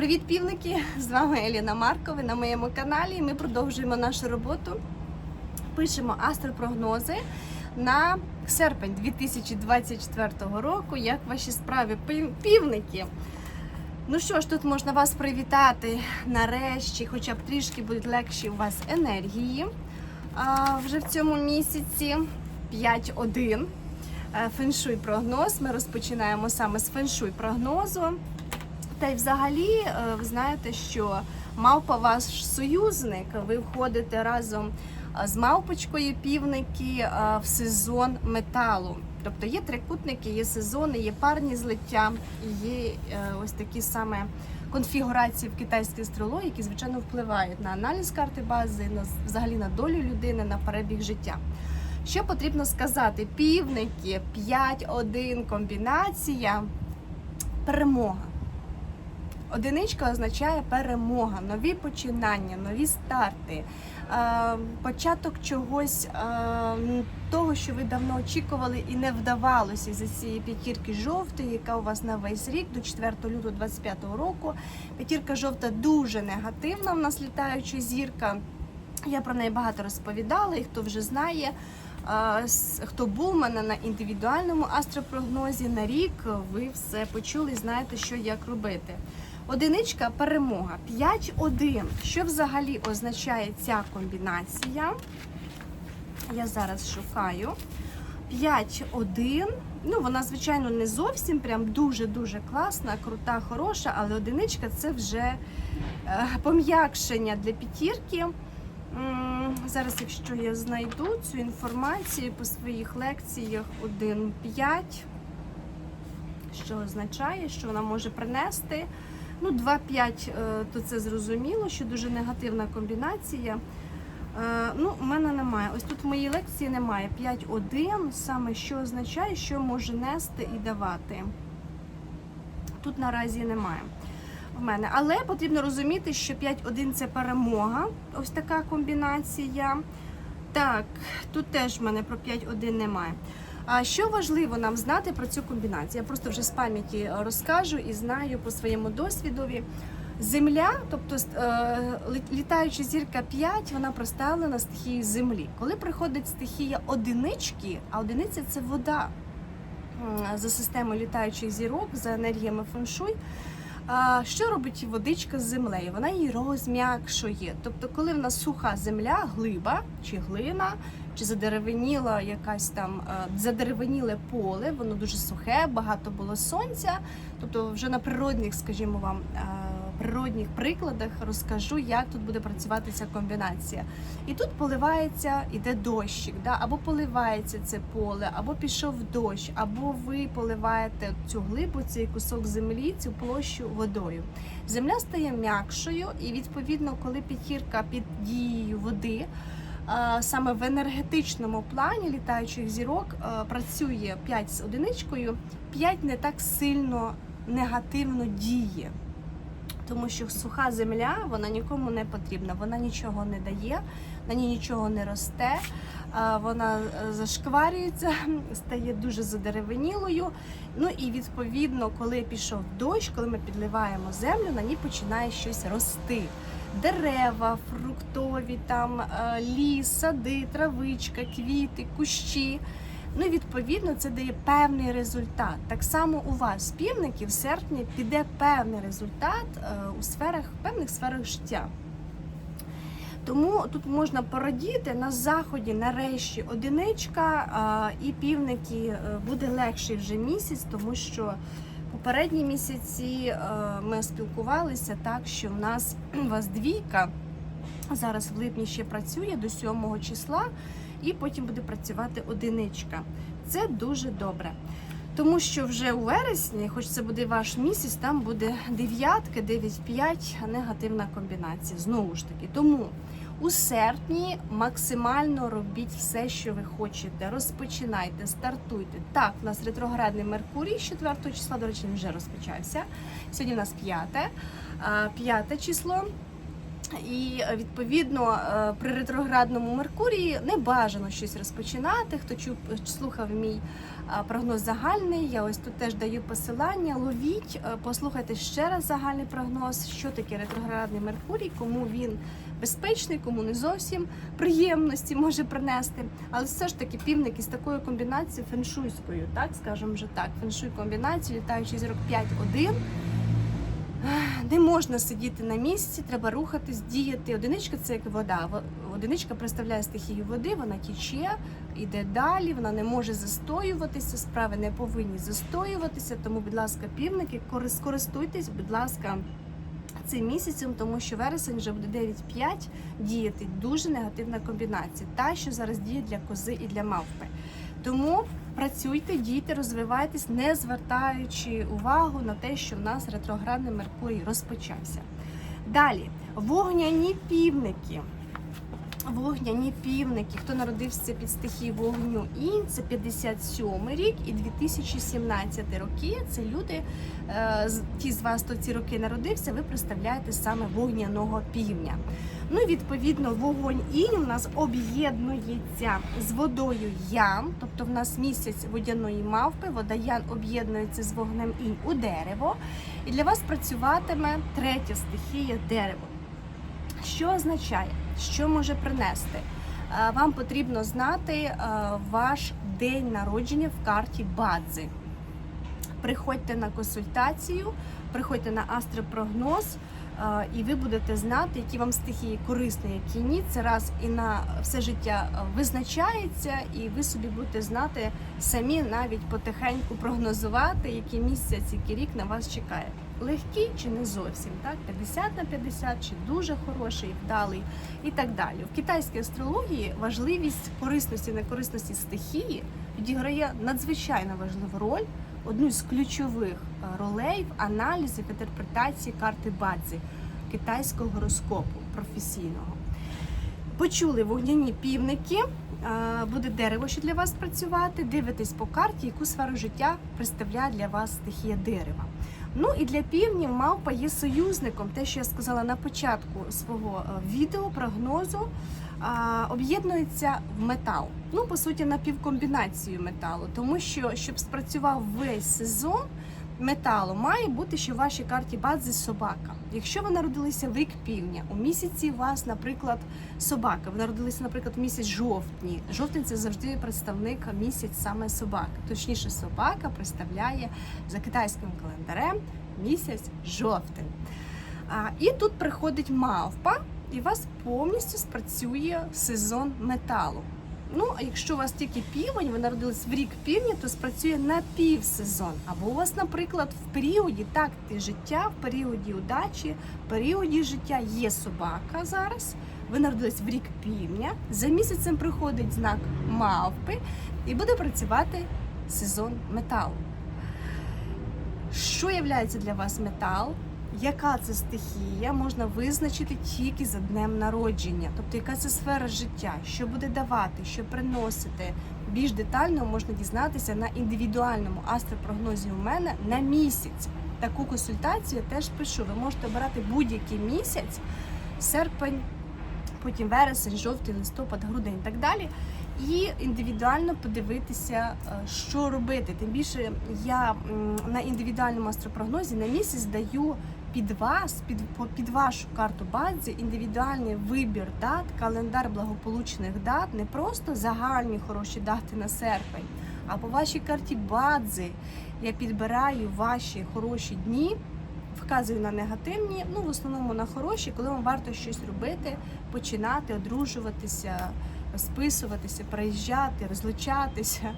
Привіт, півники! З вами Еліна Маркова на моєму каналі. Ми продовжуємо нашу роботу. Пишемо астропрогнози на серпень 2024 року. Як ваші справи, півники? Ну що ж, тут можна вас привітати нарешті, хоча б трішки будуть легші у вас енергії. А, вже в цьому місяці 5.1. Е, Феншуй прогноз. Ми розпочинаємо саме з феншуй прогнозу. Та й взагалі, е, ви знаєте, що мавпа ваш союзник. Ви входите разом е, з мавпочкою півники е, в сезон металу. Тобто є трикутники, є сезони, є парні злиття, є ось такі саме конфігурації в китайській астрології, які звичайно впливають на аналіз карти бази, на взагалі на долю людини, на перебіг життя. Що потрібно сказати? Півники 5-1 комбінація, перемога. Одиничка означає перемога, нові починання, нові старти, е, початок чогось е, того, що ви давно очікували і не вдавалося за цієї п'ятірки жовтої, яка у вас на весь рік до 4 лютого 25 року. П'ятірка жовта дуже негативна. У нас літаюча зірка. Я про неї багато розповідала, і хто вже знає. е, Хто був у мене на індивідуальному астропрогнозі на рік, ви все почули знаєте, що як робити. Одиничка перемога. 5-1. Що взагалі означає ця комбінація? Я зараз шукаю. 5-1. Ну, вона, звичайно, не зовсім прям дуже-дуже класна, крута, хороша, але одиничка це вже е, пом'якшення для п'ятірки. Зараз, якщо я знайду цю інформацію по своїх лекціях 1.5, що означає, що вона може принести. Ну, 2-5, е, то це зрозуміло, що дуже негативна комбінація. Е, Ну, у мене немає. Ось тут в моїй лекції немає 5-1, саме що означає, що може нести і давати. Тут наразі немає в мене. Але потрібно розуміти, що 5-1 це перемога. Ось така комбінація. Так, тут теж в мене про 5-1 немає. А що важливо нам знати про цю комбінацію? Я просто вже з пам'яті розкажу і знаю по своєму досвідові. Земля, тобто е, літаюча зірка 5, вона проставлена стихією землі. Коли приходить стихія одинички, а одиниця це вода за системою літаючих зірок, за енергіями феншуй. Що робить водичка з землею? Вона її розм'якшує. Тобто, коли в нас суха земля, глиба чи глина, чи задеревеніла якась там е, задеревеніле поле, воно дуже сухе, багато було сонця. Тобто, вже на природних, скажімо вам, е, природних прикладах розкажу, як тут буде працювати ця комбінація. І тут поливається, іде дощик, да? або поливається це поле, або пішов дощ, або ви поливаєте цю глибу, цей кусок землі, цю площу водою. Земля стає м'якшою, і відповідно, коли п'ятірка під дією води. Саме в енергетичному плані літаючих зірок працює 5 з одиничкою, 5 не так сильно негативно діє. Тому що суха земля вона нікому не потрібна, вона нічого не дає, на ній нічого не росте, вона е, зашкварюється, стає дуже задеревенілою. Ну і відповідно, коли пішов дощ, коли ми підливаємо землю, на ній починає щось рости. Дерева, фруктові, там е, ліс, сади, травичка, квіти, кущі. Ну, відповідно, це дає певний результат. Так само у вас, півники, в серпні піде певний результат е, у сферах, певних сферах життя. Тому тут можна порадіти на заході, нарешті, одиничка і півники е, буде легший вже місяць, тому що попередні місяці е, ми спілкувалися так, що в нас у вас двійка зараз в липні ще працює до 7 числа, і потім буде працювати одиничка. Це дуже добре. Тому що вже у вересні, хоч це буде ваш місяць, там буде дев'ятка, 9-5, негативна комбінація. Знову ж таки. Тому у серпні максимально робіть все, що ви хочете. Розпочинайте, стартуйте. Так, у нас ретроградний Меркурій з 4 числа, до речі, він вже розпочався. Сьогодні у нас п'яте, а, п'яте число. І е, відповідно е, при ретроградному Меркурії не бажано щось розпочинати. Хто чув слухав мій е, прогноз загальний, я ось тут теж даю посилання. Ловіть, е, послухайте ще раз загальний прогноз, що таке ретроградний Меркурій, кому він безпечний, кому не зовсім приємності може принести. Але все ж таки півники з такою комбінацією феншуйською, так скажемо вже так, феншуй комбінацію, літаючи зірок 5-1. Не можна сидіти на місці, треба рухатись, діяти. Одиничка це як вода. Одиничка представляє стихію води, вона тіче, йде далі, вона не може застоюватися, справи не повинні застоюватися. Тому, будь ласка, півники, корис- скористуйтесь, будь ласка, цим місяцем, тому що вересень вже буде 9-5 діяти. Дуже негативна комбінація. Та, що зараз діє для кози і для мавпи. Тому працюйте, дійте, розвивайтесь, не звертаючи увагу на те, що в нас ретроградний Меркурій розпочався. Далі, вогняні півники. Вогняні півники, хто народився під стихією вогню інь, це 57 рік і 2017 роки. Це люди, е, ті з вас, хто ці роки народився, ви представляєте саме вогняного півня. Ну, відповідно, вогонь інь у нас об'єднується з водою ям, тобто в нас місяць водяної мавпи, вода ян об'єднується з вогнем інь у дерево. І для вас працюватиме третя стихія дерево. Що означає, що може принести? Е, Вам потрібно знати е, ваш день народження в карті Бадзи. Приходьте на консультацію, приходьте на астропрогноз, і ви будете знати, які вам стихії корисні, які ні. Це раз і на все життя визначається, і ви собі будете знати самі навіть потихеньку прогнозувати, який місяць, який рік на вас чекає. Легкий чи не зовсім, так? 50 на 50, чи дуже хороший, вдалий і так далі. В китайській астрології важливість корисності некорисності стихії відіграє надзвичайно важливу роль, одну з ключових е, ролей в аналізі в інтерпретації карти Бадзи китайського гороскопу професійного. Почули вогняні півники. е, Буде дерево, що для вас працювати. Дивитесь по карті, яку сферу життя представляє для вас стихія дерева. Ну і для півнів мавпа є союзником. Те, що я сказала на початку свого е, відео, прогнозу, об'єднується в метал. Ну, по суті, на півкомбінацію металу, тому що щоб спрацював весь сезон металу, має бути, що в вашій карті бази собака. Якщо ви народилися в рік півня, у місяці у вас, наприклад, собака. Ви народилися, наприклад, в місяць жовтні. Жовтень це завжди представник місяць саме собаки. Точніше, собака представляє за китайським календарем місяць жовтень. А, і тут приходить мавпа, і у вас повністю спрацює сезон металу. Ну, а якщо у вас тільки півень, ви народились в рік півня, то спрацює на півсезон. Або у вас, наприклад, в періоді такти життя, в періоді удачі, в періоді життя є собака зараз. Ви народились в рік півня. За місяцем приходить знак мавпи і буде працювати сезон металу. Що є для вас метал? Яка це стихія можна визначити тільки за днем народження, тобто яка це сфера життя, що буде давати, що приносити. Більш детально можна дізнатися на індивідуальному астропрогнозі у мене на місяць. Таку консультацію я теж пишу. Ви можете обирати будь-який місяць, серпень, потім вересень, жовтий, листопад, грудень і так далі. І індивідуально подивитися, е, що робити. Тим більше я на індивідуальному астропрогнозі на місяць даю під вас, під, під вашу карту базі індивідуальний вибір дат, календар благополучних дат, не просто загальні хороші дати на серпень, а по вашій карті бадзи я підбираю ваші хороші дні, вказую на негативні, ну в основному на хороші, коли вам варто щось робити, починати, одружуватися, розписуватися, переїжджати, розлучатися.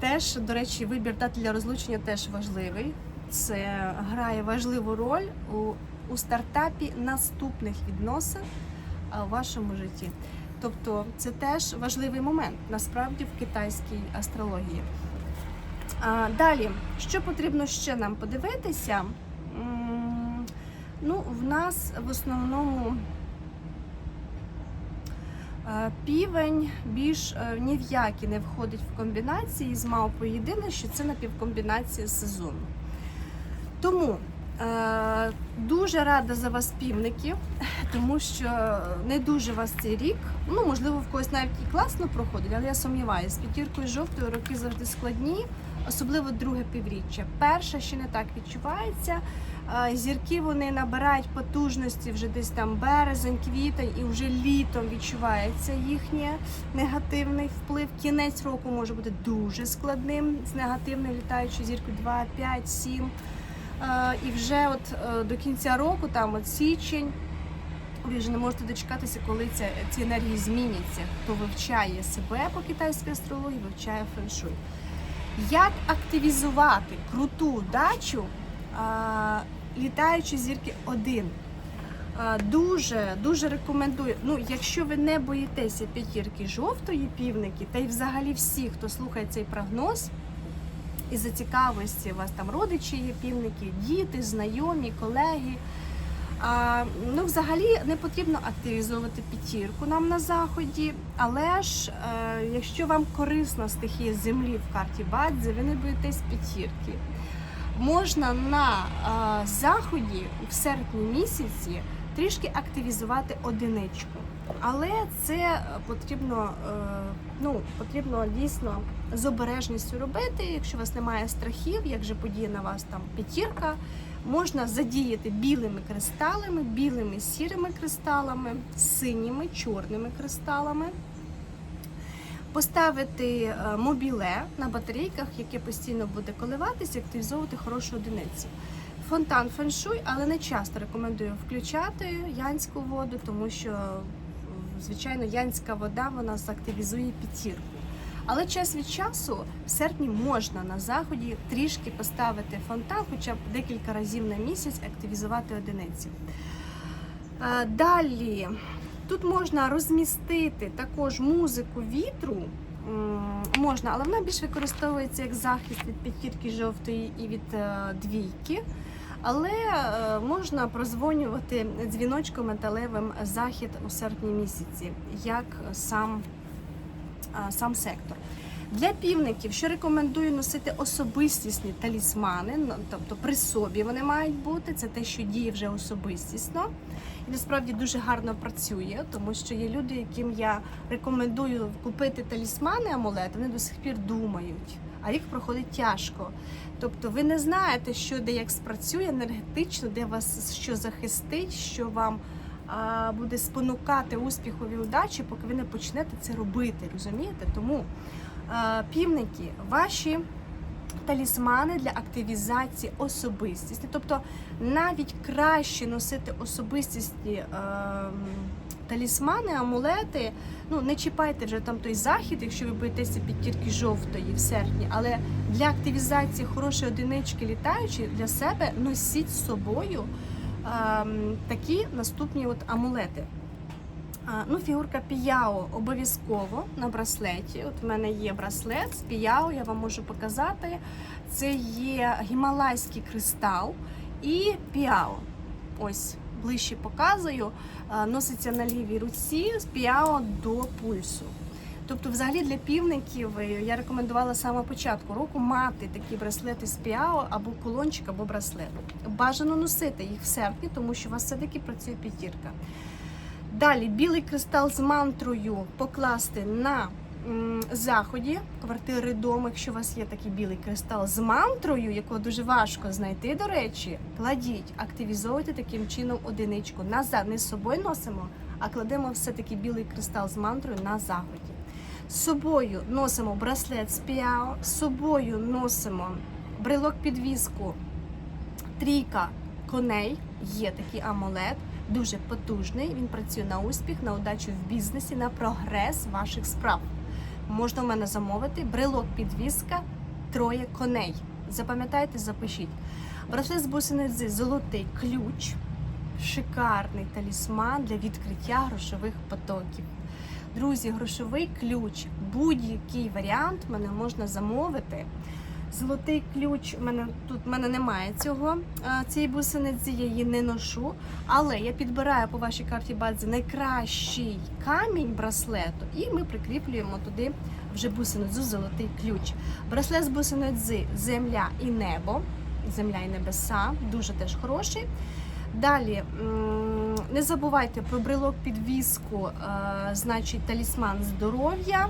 Теж, до речі, вибір дати для розлучення теж важливий. Це грає важливу роль у, у стартапі наступних відносин у вашому житті. Тобто це теж важливий момент насправді в китайській астрології. А, далі, що потрібно ще нам подивитися? Ну, в нас в основному півень більш е, ні в які не входить в комбінації з мавпою. Єдине, що це напівкомбінація сезону. Тому Е, Дуже рада за вас, півники, тому що не дуже вас цей рік. Ну, можливо, в когось навіть і класно проходить, але я сумніваюся. З п'ятіркою жовтою роки завжди складні, особливо друге півріччя. Перша ще не так відчувається. Е, Зірки вони набирають потужності вже десь там березень, квітень, і вже літом відчувається їхній негативний вплив. Кінець року може бути дуже складним з негативною літаючою зіркою 2, 5, 7. І вже от е, до кінця року, там от січень, ви вже не можете дочекатися, коли ця, ці енергії зміняться. Хто вивчає себе по китайській астрології, вивчає феншуй. Як активізувати круту дачу а, літаючі зірки один? Дуже дуже рекомендую. Ну, якщо ви не боїтеся п'ятірки жовтої півники, та й взагалі всі, хто слухає цей прогноз, і за цікавості у вас там родичі є півники, діти, знайомі, колеги. А, ну, взагалі не потрібно активізовувати п'ятірку нам на заході, але ж е, якщо вам корисна стихія землі в карті Бадзи, ви не боїтесь п'ятірки. Можна на е, заході в серпні місяці трішки активізувати одиничку. Але це е, потрібно, е, ну, потрібно дійсно з обережністю робити. Якщо у вас немає страхів, як же подіє на вас там п'ятірка, можна задіяти білими кристалами, білими сірими кристалами, синіми, чорними кристалами. Поставити е, мобіле на батарейках, яке постійно буде коливатися, активізовувати хорошу одиницю. Фонтан феншуй, але не часто рекомендую включати янську воду, тому що, звичайно, янська вода вона активізує п'ятірку. Але час від часу в серпні можна на заході трішки поставити фонтан, хоча б декілька разів на місяць активізувати одиниці. Е, Далі тут можна розмістити також музику вітру. Можна, але вона більш використовується як захист від п'ятірки жовтої і від е, двійки. Але е, можна прозвонювати дзвіночком металевим захід у серпні місяці, як сам, е, сам сектор. Для півників, що рекомендую носити особистісні талісмани, тобто при собі вони мають бути, це те, що діє вже особистісно. І насправді дуже гарно працює, тому що є люди, яким я рекомендую купити талісмани, амулети, вони до сих пір думають, а рік проходить тяжко. Тобто ви не знаєте, що де як спрацює енергетично, де вас що захистить, що вам а, буде спонукати успіхові удачі, поки ви не почнете це робити. Розумієте? Тому а, півники, ваші талісмани для активізації особистості. Тобто навіть краще носити особистісні е, талісмани, амулети. Ну, не чіпайте вже там той захід, якщо ви боїтеся підтірки жовтої в серпні, але для активізації хорошої одинички літаючої для себе носіть з собою е, такі наступні от амулети. Ну, фігурка піяо обов'язково на браслеті. От в мене є браслет з піяо, я вам можу показати. Це є гімалайський кристал і піао. Ось ближче показую. Носиться на лівій руці з піао до пульсу. Тобто, взагалі для півників е, я рекомендувала з початку року мати такі браслети з піао або кулончик, або браслет. Бажано носити їх в серпні, тому що у вас все-таки працює п'ятірка. Далі білий кристал з мантрою покласти на заході квартири дому. Якщо у вас є такий білий кристал з мантрою, якого дуже важко знайти, до речі, кладіть, активізовуйте таким чином одиничку. Назад не з собою носимо, а кладемо все-таки білий кристал з мантрою на заході. З собою носимо браслет з піао, з собою носимо брелок підвіску, трійка коней, є такий амулет дуже потужний. Він працює на успіх, на удачу в бізнесі, на прогрес ваших справ. Можна в мене замовити брелок підвіска, троє коней. Запам'ятайте, запишіть. Браслет з бусиниці золотий ключ, шикарний талісман для відкриття грошових потоків. Друзі, грошовий ключ, будь-який варіант мене можна замовити. Золотий ключ, у мене тут в мене немає цього е, цієї бусиниці, я її не ношу. Але я підбираю по вашій карті бадзи найкращий камінь браслету, і ми прикріплюємо туди вже бусиницю, золотий ключ. Браслет з бусиниці земля і небо. Земля і небеса, дуже теж хороший. Далі не забувайте про брелок підвіску, е, значить талісман здоров'я.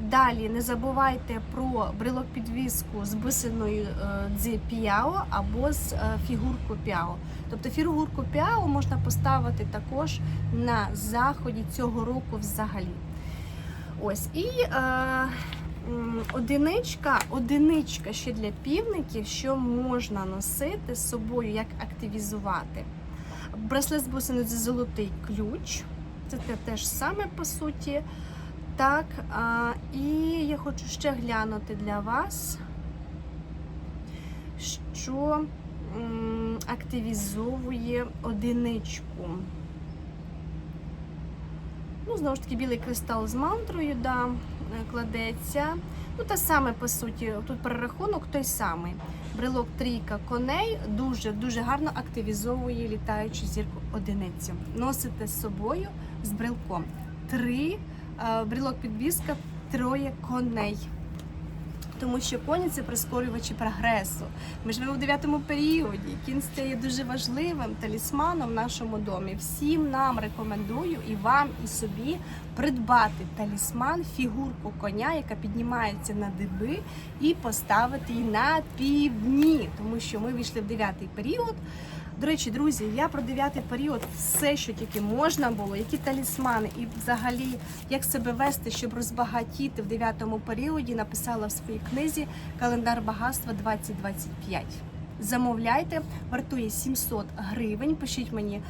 Далі не забувайте про брелок підвіску з бисиною е, дзи піао або з е, фігурку піао. Тобто фігурку піао можна поставити також на заході цього року взагалі. Ось і е, одиничка, одиничка ще для півників, що можна носити з собою, як активізувати. Браслет з бусиною це золотий ключ. Це те, те ж саме по суті. Так, а, і я хочу ще глянути для вас, що активізовує одиничку. Ну, знову ж таки, білий кристал з мантрою, да, кладеться. Ну, те саме, по суті, тут перерахунок той самий. Брелок трійка коней дуже дуже гарно активізовує літаючу зірку одиницю. Носите з собою з брелком. Три брелок підвіска, троє коней. Тому що коні це прискорювачі прогресу. Ми живемо в дев'ятому періоді. Кінь стає дуже важливим талісманом в нашому домі. Всім нам рекомендую і вам, і собі придбати талісман, фігурку коня, яка піднімається на диби, і поставити її на півдні, тому що ми війшли в дев'ятий період. До речі, друзі, я про дев'ятий період все, що тільки можна було, які талісмани і взагалі як себе вести, щоб розбагатіти в дев'ятому періоді, написала в своїй книзі Календар багатства 2025. Замовляйте, вартує 700 гривень. Пишіть мені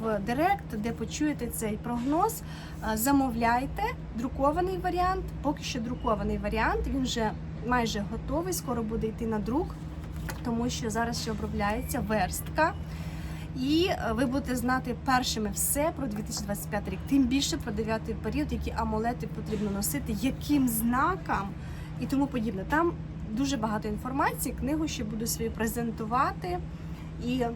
в директ, де почуєте цей прогноз. Е, Замовляйте друкований варіант. Поки що друкований варіант. Він вже майже готовий. Скоро буде йти на друк, тому що зараз ще обробляється верстка. І е, ви будете знати першими все про 2025 рік. Тим більше про дев'ятий період, які амулети потрібно носити, яким знакам і тому подібне. Там дуже багато інформації. Книгу ще буду свою презентувати, і е,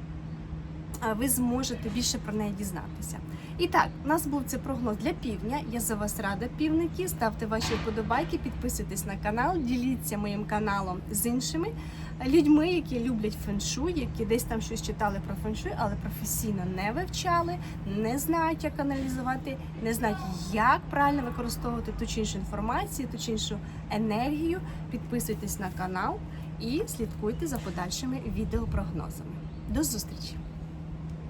ви зможете більше про неї дізнатися. І так, у нас був це прогноз для півдня. Я за вас рада, півники. Ставте ваші вподобайки, підписуйтесь на канал, діліться моїм каналом з іншими людьми, які люблять феншуй, які десь там щось читали про феншуй, але професійно не вивчали, не знають, як аналізувати, не знають, як правильно використовувати ту чи іншу інформацію, ту чи іншу енергію. Підписуйтесь на канал і слідкуйте за подальшими відеопрогнозами. До зустрічі!